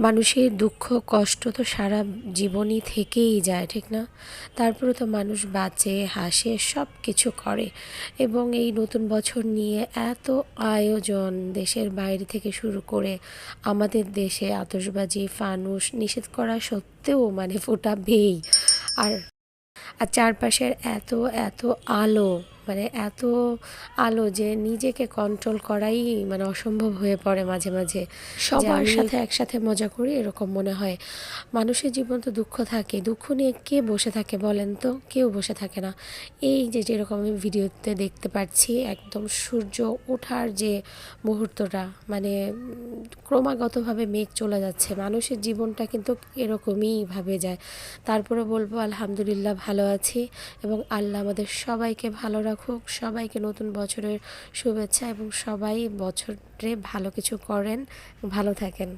মানুষের দুঃখ, কষ্ট তো সারা জীবনই থেকেই যায়, ঠিক না? তারপরে তো মানুষ বাঁচে, হাসে সব কিছু করে। এবং এই নতুন বছর নিয়ে এত আয়োজন দেশের বাইরে থেকে শুরু করে আমাদের দেশে আতসবাজি ফানুস নিষেধ করা সত্ত্বেও মানে ফোটাবেই আর আর চারপাশের এত এত আলো মানে এত আলো যে নিজেকে কন্ট্রোল করাই মানে অসম্ভব হয়ে পড়ে মাঝে মাঝে সবার সাথে একসাথে মজা করি এরকম মনে হয়। মানুষের জীবন তো দুঃখ থাকে। দুঃখ নিয়ে কে বসে থাকে বলেন তো? কেউ বসে থাকে না। এই যে যেরকম আমি ভিডিওতে দেখতে পাচ্ছি একদম সূর্য ওঠার যে মুহূর্তটা মানে ক্রমাগতভাবে মেঘ চলে যাচ্ছে। মানুষের জীবনটা কিন্তু এরকমই ভাবে যায়। তারপরে বলব আলহামদুলিল্লাহ ভালো আছি এবং আল্লাহ আমাদের সবাইকে ভালো রাখুক সবাইকে নতুন বছরের শুভেচ্ছা এবং সবাই বছরে ভালো কিছু করেন ভালো থাকেন।